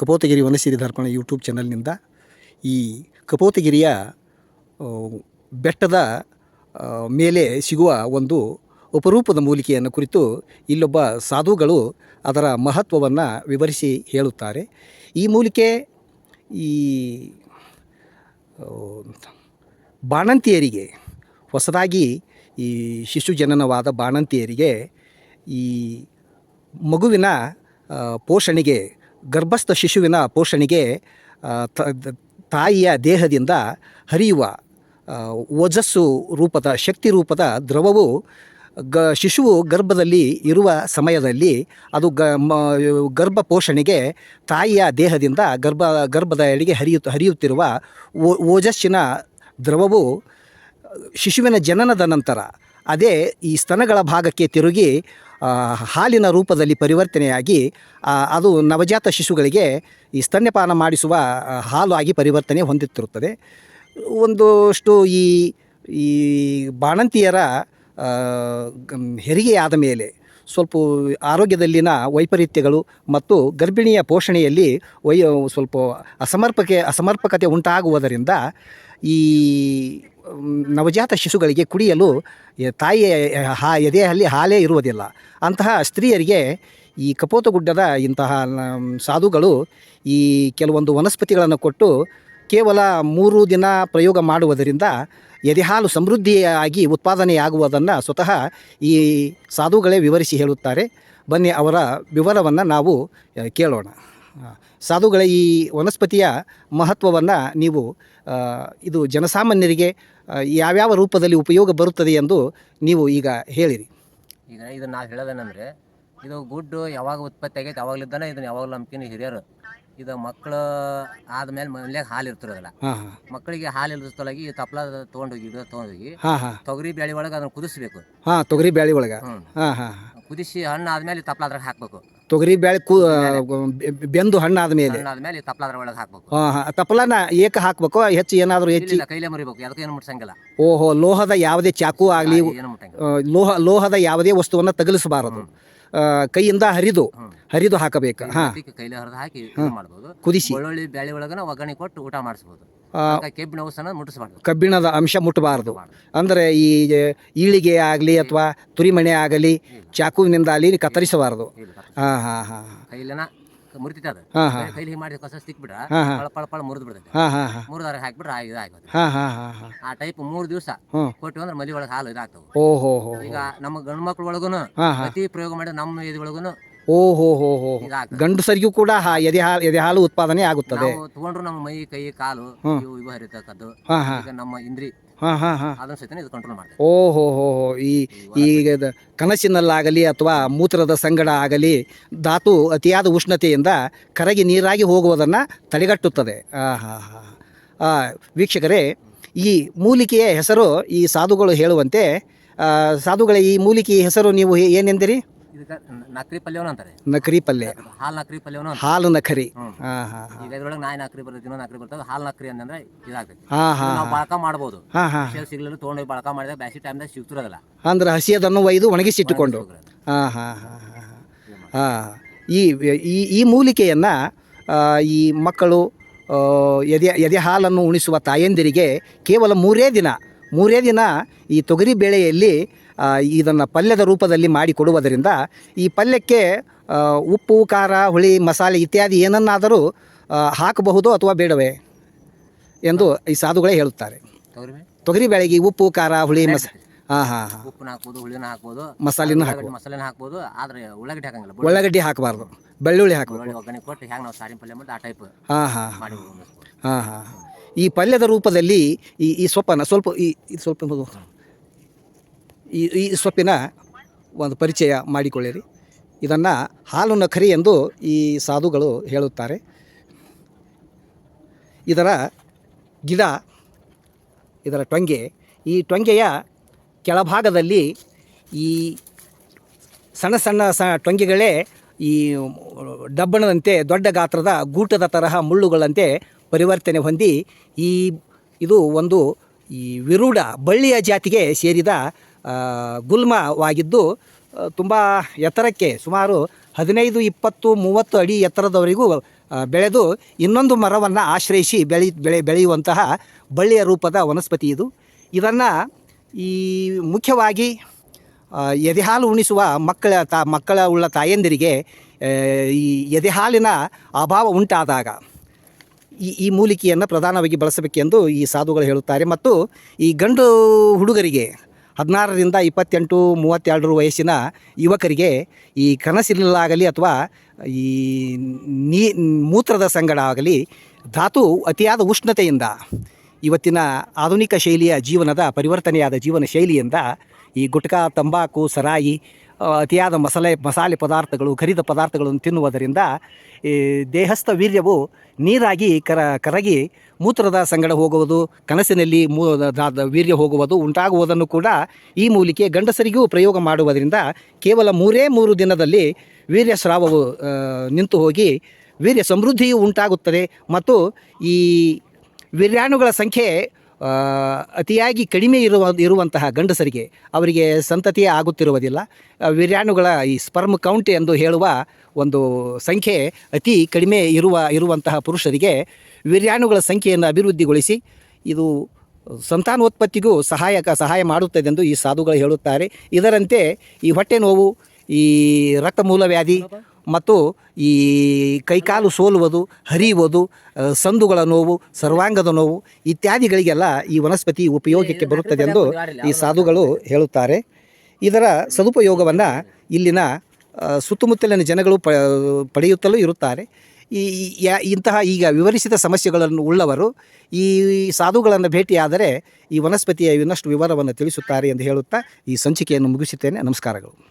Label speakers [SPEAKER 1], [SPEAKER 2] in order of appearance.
[SPEAKER 1] ಕಪೋತಗಿರಿ ವನಸಿರಿ ದರ್ಪಣ YouTube ಚಾನಲ್ನಿಂದ ಈ ಕಪೋತಗಿರಿಯ ಬೆಟ್ಟದ ಮೇಲೆ ಸಿಗುವ ಒಂದು ಉಪರೂಪದ ಮೂಲಿಕೆಯನ್ನು ಕುರಿತು ಇಲ್ಲೊಬ್ಬ ಸಾಧುಗಳು ಅದರ ಮಹತ್ವವನ್ನು ವಿವರಿಸಿ ಹೇಳುತ್ತಾರೆ. ಈ ಮೂಲಿಕೆ ಈ ಬಾಣಂತಿಯರಿಗೆ, ಹೊಸದಾಗಿ ಈ ಶಿಶು ಜನನವಾದ ಬಾಣಂತಿಯರಿಗೆ ಈ ಮಗುವಿನ ಪೋಷಣೆಗೆ ಗರ್ಭಸ್ಥ ಶಿಶುವಿನ ಪೋಷಣೆಗೆ ತಾಯಿಯ ದೇಹದಿಂದ ಹರಿಯುವ ಓಜಸ್ಸು ರೂಪದ, ಶಕ್ತಿ ರೂಪದ ದ್ರವವು ಗ, ಶಿಶುವು ಗರ್ಭದಲ್ಲಿ ಇರುವ ಸಮಯದಲ್ಲಿ ಅದು ಗ, ಮ, ಗರ್ಭ ಪೋಷಣೆಗೆ ತಾಯಿಯ ದೇಹದಿಂದ ಗರ್ಭ, ಗರ್ಭದ ಎಡೆಗೆ ಹರಿಯುತ್ತ ಹರಿಯುತ್ತಿರುವ ಓಜಸ್ಸಿನ ದ್ರವವು ಶಿಶುವಿನ ಜನನದ ನಂತರ, ಅದೇ ಈ ಸ್ತನಗಳ ಭಾಗಕ್ಕೆ ತಿರುಗಿ ಹಾಲಿನ ರೂಪದಲ್ಲಿ ಪರಿವರ್ತನೆಯಾಗಿ ಅದು ನವಜಾತ ಶಿಶುಗಳಿಗೆ ಈ ಸ್ತನ್ಯಪಾನ ಮಾಡಿಸುವ ಹಾಲು ಆಗಿ ಪರಿವರ್ತನೆ ಹೊಂದುತ್ತಿರುತ್ತದೆ. ಒಂದಷ್ಟು ಈ ಈ ಬಾಣಂತಿಯರ ಆ, ಹೆರಿಗೆ ಆದ ಮೇಲೆ ಸ್ವಲ್ಪ ಆರೋಗ್ಯದಲ್ಲಿನ ವೈಪರೀತ್ಯಗಳು ಮತ್ತು ಗರ್ಭಿಣಿಯ ಪೋಷಣೆಯಲ್ಲಿ ವೈ ಸ್ವಲ್ಪ ಅಸಮರ್ಪಕೆ ಅಸಮರ್ಪಕತೆ ಉಂಟಾಗುವುದರಿಂದ ಈ ನವಜಾತ ಶಿಶುಗಳಿಗೆ ಕುಡಿಯಲು ತಾಯಿಯ ಹಾ ಎದೆಯಲ್ಲಿ ಹಾಲೇ ಇರುವುದಿಲ್ಲ. ಅಂತಹ ಸ್ತ್ರೀಯರಿಗೆ ಈ ಕಪೋತಗುಡ್ಡದ ಇಂತಹ ಸಾಧುಗಳು ಈ ಕೆಲವೊಂದು ವನಸ್ಪತಿಗಳನ್ನು ಕೊಟ್ಟು ಕೇವಲ ಮೂರು ದಿನ ಪ್ರಯೋಗ ಮಾಡುವುದರಿಂದ ಎದೆಹಾಲು ಸಮೃದ್ಧಿಯಾಗಿ ಉತ್ಪಾದನೆಯಾಗುವುದನ್ನು ಸ್ವತಃ ಈ ಸಾಧುಗಳೇ ವಿವರಿಸಿ ಹೇಳುತ್ತಾರೆ. ಬನ್ನಿ ಅವರ ವಿವರವನ್ನು ನಾವು ಕೇಳೋಣ. ಸಾಧುಗಳ, ಈ ವನಸ್ಪತಿಯ ಮಹತ್ವವನ್ನು ನೀವು ಇದು ಜನಸಾಮಾನ್ಯರಿಗೆ ಯಾವ್ಯಾವ ರೂಪದಲ್ಲಿ ಉಪಯೋಗ ಬರುತ್ತದೆ ಎಂದು ನೀವು ಈಗ ಹೇಳಿರಿ.
[SPEAKER 2] ಈಗ ಇದನ್ನು ನಾವು ಹೇಳೋದೇನೆಂದರೆ, ಇದು ಗುಡ್ಡು ಯಾವಾಗ ಉತ್ಪತ್ತಿ ಆಗೈತೆ ಅವಾಗಲಿದ್ದಾನೆ ಇದನ್ನು ಯಾವಾಗಲೂ ನಂಬಿಕೆನ ಹಿರಿಯರು. ಇದು ಮಕ್ಕಳು ಆದ್ಮೇಲೆ ಮನ್ಯಾಗ ಹಾಲು ಇರ್ತಿರೋದಿಲ್ಲ.
[SPEAKER 1] ಹಾಂ ಹಾಂ.
[SPEAKER 2] ಮಕ್ಕಳಿಗೆ ಹಾಲು ಇಲ್ಲದ ಸಲುವಾಗಿ ಈ ತಪ್ಪಲ ತೊಗೊಂಡೋಗಿ ಗಿಡ ತೊಗೊಂಡೋಗಿ
[SPEAKER 1] ಹಾ ಹಾ.
[SPEAKER 2] ತೊಗರಿ ಬ್ಯಾಳಿ ಒಳಗೆ ಅದನ್ನ ಕುದಿಸ್ಬೇಕು.
[SPEAKER 1] ಹಾ ತೊಗರಿ ಬ್ಯಾಳಿ ಒಳಗೆ.
[SPEAKER 2] ಹ್ಮ್.
[SPEAKER 1] ಹಾಂ ಹಾಂ.
[SPEAKER 2] ಕುದಿಸಿ ಹಣ್ಣು ಆದ್ಮೇಲೆ ಈ ತಪ್ಪಲ ಅದ್ರಾಗ ಹಾಕ್ಬೇಕು.
[SPEAKER 1] ತೊಗರಿ ಬ್ಯಾಳಿ ಕು ಬೆಂದು
[SPEAKER 2] ಹಣ್ಣು ಆದ್ಮೇಲೆ. ಈ ತಪ್ಪಲ ಅದ್ರ ಒಳಗೆ ಹಾಕ್ಬೇಕು.
[SPEAKER 1] ಹಾ ಹಾಂ. ತಪ್ಪಲನ ಏಕ ಹಾಕ್ಬೇಕು ಹೆಚ್ಚು ಏನಾದರೂ ಹೆಚ್ಚು
[SPEAKER 2] ಇಲ್ಲ ಕೈಲೇ ಮುರಿಬೇಕು. ಅದಕ್ಕೆ ಏನು ಮುಟ್ಸಂಗಿಲ್ಲ.
[SPEAKER 1] ಓಹೋ ಲೋಹದ ಯಾವುದೇ ಚಾಕು ಆಗಲಿ
[SPEAKER 2] ಏನು ಮುಟ್ಟಂಗಿಲ್ಲ
[SPEAKER 1] ಲೋಹ ಲೋಹದ ಯಾವುದೇ ವಸ್ತುವನ್ನು ತಗಲಿಸಬಾರದು. ಕೈಯಿಂದ ಹರಿದು ಹರಿದು ಹಾಕಬೇಕು. ಹಾ.
[SPEAKER 2] ಅದಕ್ಕೆ ಹರಿದು ಹಾಕಿ ಇದು ಮಾಡ್ಬೋದು.
[SPEAKER 1] ಕುದಿಸಿ.
[SPEAKER 2] ಬೆಳ್ಳುಳ್ಳಿ ಬ್ಯಾಳಿ ಒಳಗನ ಒಗ್ಗರಣೆ ಕೊಟ್ಟು ಊಟ ಮಾಡಿಸ್ಬೋದು.
[SPEAKER 1] ಆ,
[SPEAKER 2] ಅಂಶ ಔಷಧನ
[SPEAKER 1] ಕಬ್ಬಿಣದ ಅಂಶ ಮುಟ್ಟಬಾರದು. ಅಂದರೆ ಈ ಈಳಿಗೆ ಆಗಲಿ ಅಥವಾ ತುರಿಮಣೆ ಆಗಲಿ ಚಾಕುವಿನಿಂದ ಅಲ್ಲಿ ಕತ್ತರಿಸಬಾರದು.
[SPEAKER 2] ಹಾ
[SPEAKER 1] ಹಾ ಹಾ ಹಾಂ.
[SPEAKER 2] ಕೈಲೇನ ಮುರಿತೈತೆ ಅದು.
[SPEAKER 1] ಹಾಂ ಹಾಂ.
[SPEAKER 2] ಕೈಲಿ ಹೀಗೆ ಮಾಡಿ ಕಸ ಸಿಕ್ಬಿಟ್ರ
[SPEAKER 1] ಹಾಂ ಹಾಂ.
[SPEAKER 2] ಪಳ ಪಳ ಪಳ ಮುರಿದು ಬಿಡ್ತೈತೆ
[SPEAKER 1] ಹಾ ಹಾ ಹಾ.
[SPEAKER 2] ಮುರಿದಾರ ಹಾಕ್ಬಿಟ್ರೆ ಆ ಇದು ಆಗೋದು.
[SPEAKER 1] ಹಾಂ ಹಾಂ ಹಾಂ ಹಾಂ.
[SPEAKER 2] ಆ ಟೈಪ್ ಮೂರ್ ದಿವಸ
[SPEAKER 1] ಹ್ಞೂ
[SPEAKER 2] ಕೊಟ್ಟು ಅಂದ್ರೆ ಮಲಿ ಒಳಗೆ ಹಾಲು ಇದಾಗ್ತವೆ.
[SPEAKER 1] ಓಹೋ ಹೋ
[SPEAKER 2] ಈಗ ನಮ್ಮ ಗಂಡು ಮಕ್ಳ ಒಳಗುನು
[SPEAKER 1] ಹಾಂ ಹಾಂ.
[SPEAKER 2] ಅತಿ ಪ್ರಯೋಗ ಮಾಡಿ ನಮ್ಮ ಎದೆ ಒಳಗುನು
[SPEAKER 1] ಓಹೋ ಹೋ ಹೋ.
[SPEAKER 2] ಇದಾಗ್ತದೆ.
[SPEAKER 1] ಗಂಡಸರಿಗೂ ಕೂಡ ಹಾ ಎದೆ ಹಾಲು ಎದೆ ಹಾಲು ಉತ್ಪಾದನೆ ಆಗುತ್ತದೆ.
[SPEAKER 2] ನಾವು ತಗೊಂಡ್ರು ನಮ್ಮ ಮೈ ಕೈ ಕಾಲು
[SPEAKER 1] ಹ್ಮ್.
[SPEAKER 2] ಇವು ಇವು ಹರಿತಕ್ಕದ್ದು.
[SPEAKER 1] ಹಾಂ ಹಾಂ.
[SPEAKER 2] ಈಗ ನಮ್ಮ ಇಂದ್ರಿ
[SPEAKER 1] ಹಾಂ ಹಾಂ ಹಾಂ.
[SPEAKER 2] ಅದನ್ನ ಸಹಿತ ಇದು ಕಂಟ್ರೋಲ್ ಮಾಡ್ತೇವೆ
[SPEAKER 1] ಓಹೋ ಹೋ ಹೋ ಈ ಈಗ ಕನಸಿನಲ್ಲಾಗಲಿ ಅಥವಾ ಮೂತ್ರದ ಸಂಗಡ ಆಗಲಿ ಧಾತು ಅತಿಯಾದ ಉಷ್ಣತೆಯಿಂದ ಕರಗಿ ನೀರಾಗಿ ಹೋಗುವುದನ್ನು ತಡೆಗಟ್ಟುತ್ತದೆ. ಆ ಹಾ ಹಾ. ಆ, ವೀಕ್ಷಕರೇ ಈ ಮೂಲಿಕೆಯ ಹೆಸರು ಈ ಸಾಧುಗಳು ಹೇಳುವಂತೆ ಆ, ಸಾಧುಗಳ ಈ ಮೂಲಿಕೆಯ ಹೆಸರು ನೀವು ಏನೆಂದಿರಿ?
[SPEAKER 2] ಇದಕ್ಕೆ ನಕ್ರಿ ಪಲ್ಯವನ ಅಂತಾರೆ.
[SPEAKER 1] ನಕರಿ ಪಲ್ಯ.
[SPEAKER 2] ಹಾಲು ನಕ್ರಿ ಪಲ್ಯವನ ಅಂತ
[SPEAKER 1] ಹಾಲು ನಕರಿ. ಹಾ ಹಾಂ
[SPEAKER 2] ಈಗ ಇದ್ರೊಳಗೆ ನಾಯಿ ನಕ್ರಿ ಬರ್ತದೆ ದಿನ ನಕ್ರಿ ಬರ್ತದೆ ಹಾಲು ನಕ್ರಿ ಅಂತಂದ್ರೆ ಇದಾಗ್ತೈತಿ
[SPEAKER 1] ಹಾಂ ಹಾಂ
[SPEAKER 2] ನಾವು ಬಳಕ ಮಾಡ್ಬೋದು.
[SPEAKER 1] ಹಾಂ ಹಾಂ.
[SPEAKER 2] ವಿಷಯ ಸಿಗ್ಲಿಲ್ಲ ತೊಗೊಂಡೋಗಿ ಬಳಕ ಮಾಡಿದಾಗ ಬ್ಯಾಸಿ ಟೈಮ್ದಾಗ ಸಿಗ್ತಿರೋದಿಲ್ಲ.
[SPEAKER 1] ಅಂದ್ರೆ ಹಸಿಯದನ್ನು ಒಯ್ದು ಒಣಗಿಸಿಟ್ಟುಕೊಂಡು ಹಾಂ ಹಾಂ ಹಾಂ ಹಾಂ ಹಾಂ. ಈ ಈ ಈ ಮೂಲಿಕೆಯನ್ನು ಈ ಮಕ್ಕಳು ಎದೆ ಎದೆ ಹಾಲನ್ನು ಉಣಿಸುವ ತಾಯಂದಿರಿಗೆ ಕೇವಲ ಮೂರೇ ದಿನ ಮೂರೇ ದಿನ ಈ ತೊಗರಿ ಬೇಳೆಯಲ್ಲಿ ಇದನ್ನು ಪಲ್ಯದ ರೂಪದಲ್ಲಿ ಮಾಡಿ ಕೊಡುವುದರಿಂದ ಈ ಪಲ್ಯಕ್ಕೆ ಉಪ್ಪು ಖಾರ ಹುಳಿ ಮಸಾಲೆ ಇತ್ಯಾದಿ ಏನನ್ನಾದರೂ ಹಾಕಬಹುದು ಅಥವಾ ಬೇಡವೇ ಎಂದು ಈ ಸಾಧುಗಳೇ ಹೇಳುತ್ತಾರೆ.
[SPEAKER 2] ತೊಗರಿ
[SPEAKER 1] ಬೆಳಗ್ಗೆ ಉಪ್ಪು ಖಾರ ಹುಳಿ ಮಸ ಹಾಂ ಹಾಂ ಹಾಂ.
[SPEAKER 2] ಉಪ್ಪನ್ನ ಹಾಕ್ಬೋದು ಹುಳಿನ ಹಾಕ್ಬೋದು.
[SPEAKER 1] ಮಸಾಲಿನ
[SPEAKER 2] ಉಳ್ಳಾಗಡ್ಡಿ ಮಸಾಲೆನ ಹಾಕ್ಬೋದು ಆದ್ರೆ ಉಳ್ಳಾಗಡ್ಡಿ ಹಾಕಂಗಿಲ್ಲ.
[SPEAKER 1] ಉಳ್ಳಾಗಡ್ಡಿ ಹಾಕಬಾರ್ದು. ಬೆಳ್ಳುಳ್ಳಿ
[SPEAKER 2] ಹಾಕಬಾರ್ದು ಒಗ್ಗರಣೆ ಕೊಟ್ಟು ಹ್ಯಾಂಗೆ ನಾವು ಸಾರಿನ ಪಲ್ಯ ಮಾಡಿ ಆ ಟೈಪ್
[SPEAKER 1] ಹಾಂ ಹಾಂ ಹಾಂ. ಹಾಂ ಈ ಪಲ್ಯದ ರೂಪದಲ್ಲಿ ಈ ಈ ಸೊಪ್ಪನ್ನು ಸ್ವಲ್ಪ ಈ ಇದು ಸ್ವಲ್ಪ ಈ ಈ ಸೊಪ್ಪಿನ ಒಂದು ಪರಿಚಯ ಮಾಡಿಕೊಳ್ಳಿರಿ. ಇದನ್ನು ಹಾಲು ನಖರಿ ಎಂದು ಈ ಸಾಧುಗಳು ಹೇಳುತ್ತಾರೆ. ಇದರ ಗಿಡ, ಇದರ ಟೊಂಗೆ ಈ ಟೊಂಗೆಯ ಕೆಳಭಾಗದಲ್ಲಿ ಈ ಸಣ್ಣ ಸಣ್ಣ ಸ ಟೊಂಗೆಗಳೇ ಈ ಡಬ್ಬಣದಂತೆ, ದೊಡ್ಡ ಗಾತ್ರದ ಗೂಟದ ತರಹ ಮುಳ್ಳುಗಳಂತೆ ಪರಿವರ್ತನೆ ಹೊಂದಿ ಈ ಇದು ಒಂದು ಈ ವಿರೂಢ ಬಳ್ಳಿಯ ಜಾತಿಗೆ ಸೇರಿದ ಗುಲ್ಮವಾಗಿದ್ದು ತುಂಬ ಎತ್ತರಕ್ಕೆ ಸುಮಾರು ಹದಿನೈದು, ಇಪ್ಪತ್ತು, ಮೂವತ್ತು ಅಡಿ ಎತ್ತರದವರೆಗೂ ಬೆಳೆದು ಇನ್ನೊಂದು ಮರವನ್ನು ಆಶ್ರಯಿಸಿ ಬೆಳೆ ಬೆಳೆ, ಬೆಳೆಯುವಂತಹ ಬಳ್ಳಿಯ ರೂಪದ ವನಸ್ಪತಿ ಇದು. ಇದನ್ನು ಈ ಮುಖ್ಯವಾಗಿ ಎದೆಹಾಲು ಉಣಿಸುವ ಮಕ್ಕಳ ತಾ, ಮಕ್ಕಳ ಉಳ್ಳ ತಾಯಂದಿರಿಗೆ ಈ ಎದೆಹಾಲಿನ ಅಭಾವ ಉಂಟಾದಾಗ ಈ ಈ ಮೂಲಿಕೆಯನ್ನು ಪ್ರಧಾನವಾಗಿ ಬಳಸಬೇಕೆಂದು ಈ ಸಾಧುಗಳು ಹೇಳುತ್ತಾರೆ. ಮತ್ತು ಈ ಗಂಡು ಹುಡುಗರಿಗೆ ಹದಿನಾರರಿಂದ ಇಪ್ಪತ್ತೆಂಟು, ಮೂವತ್ತೆರಡರ ವಯಸ್ಸಿನ ಯುವಕರಿಗೆ ಈ ಕನಸಿನಲ್ಲಾಗಲಿ ಅಥವಾ ಈ ನೀ, ಮೂತ್ರದ ಸಂಗಡ ಆಗಲಿ ಧಾತು ಅತಿಯಾದ ಉಷ್ಣತೆಯಿಂದ ಇವತ್ತಿನ ಆಧುನಿಕ ಶೈಲಿಯ ಜೀವನದ ಪರಿವರ್ತನೆಯಾದ ಜೀವನ ಶೈಲಿಯಿಂದ ಈ ಗುಟ್ಕಾ, ತಂಬಾಕು, ಸರಾಯಿ ಅತಿಯಾದ ಮಸಾಲೆ ಮಸಾಲೆ ಪದಾರ್ಥಗಳು ಕರಿದ ಪದಾರ್ಥಗಳನ್ನು ತಿನ್ನುವುದರಿಂದ ಈ ದೇಹಸ್ಥ ವೀರ್ಯವು ನೀರಾಗಿ ಕರ, ಕರಗಿ ಮೂತ್ರದ ಸಂಗಡ ಹೋಗುವುದು, ಕನಸಿನಲ್ಲಿ ಮೂ ವೀರ್ಯ ಹೋಗುವುದು, ಉಂಟಾಗುವುದನ್ನು ಕೂಡ ಈ ಮೂಲಿಕೆ ಗಂಡಸರಿಗೂ ಪ್ರಯೋಗ ಮಾಡುವುದರಿಂದ ಕೇವಲ ಮೂರೇ ಮೂರು ದಿನದಲ್ಲಿ ವೀರ್ಯ ಸ್ರಾವವು ನಿಂತು ಹೋಗಿ ವೀರ್ಯ ಸಮೃದ್ಧಿಯು ಉಂಟಾಗುತ್ತದೆ ಮತ್ತು ಈ ವೀರ್ಯಾಣುಗಳ ಸಂಖ್ಯೆ ಅತಿಯಾಗಿ ಕಡಿಮೆ ಇರುವ, ಇರುವಂತಹ ಗಂಡಸರಿಗೆ ಅವರಿಗೆ ಸಂತತಿಯೇ ಆಗುತ್ತಿರುವುದಿಲ್ಲ. ವಿರ್ಯಾಣುಗಳ ಈ ಸ್ಪರ್ಮ್ ಕೌಂಟ್ ಎಂದು ಹೇಳುವ ಒಂದು ಸಂಖ್ಯೆ ಅತಿ ಕಡಿಮೆ ಇರುವ, ಇರುವಂತಹ ಪುರುಷರಿಗೆ ವಿರ್ಯಾಣುಗಳ ಸಂಖ್ಯೆಯನ್ನು ಅಭಿವೃದ್ಧಿಗೊಳಿಸಿ ಇದು ಸಂತಾನೋತ್ಪತ್ತಿಗೂ ಸಹಾಯಕ, ಸಹಾಯ ಮಾಡುತ್ತದೆ ಎಂದು ಈ ಸಾಧುಗಳು ಹೇಳುತ್ತಾರೆ. ಇದರಂತೆ ಈ ಹೊಟ್ಟೆ ನೋವು, ಈ ರಕ್ತ ಮೂಲವ್ಯಾಧಿ ಮತ್ತು ಈ ಕೈಕಾಲು ಸೋಲುವುದು ಹರಿಯುವುದು ಸಂದುಗಳ ನೋವು ಸರ್ವಾಂಗದ ನೋವು ಇತ್ಯಾದಿಗಳಿಗೆಲ್ಲ ಈ ವನಸ್ಪತಿ ಉಪಯೋಗಕ್ಕೆ ಬರುತ್ತದೆ ಎಂದು ಈ ಸಾಧುಗಳು ಹೇಳುತ್ತಾರೆ. ಇದರ ಸದುಪಯೋಗವನ್ನು ಇಲ್ಲಿನ ಸುತ್ತಮುತ್ತಲಿನ ಜನಗಳು ಪ ಪಡೆಯುತ್ತಲೂ ಇರುತ್ತಾರೆ. ಈ ಈ- ಯಾ- ಇಂತಹ ಈಗ ವಿವರಿಸಿದ ಸಮಸ್ಯೆಗಳನ್ನು ಉಳ್ಳವರು ಈ ಸಾಧುಗಳನ್ನು ಭೇಟಿಯಾದರೆ ಈ ವನಸ್ಪತಿಯ ಇನ್ನಷ್ಟು ವಿವರವನ್ನು ತಿಳಿಸುತ್ತಾರೆ ಎಂದು ಹೇಳುತ್ತಾ ಈ ಸಂಚಿಕೆಯನ್ನು ಮುಗಿಸುತ್ತೇನೆ. ನಮಸ್ಕಾರಗಳು.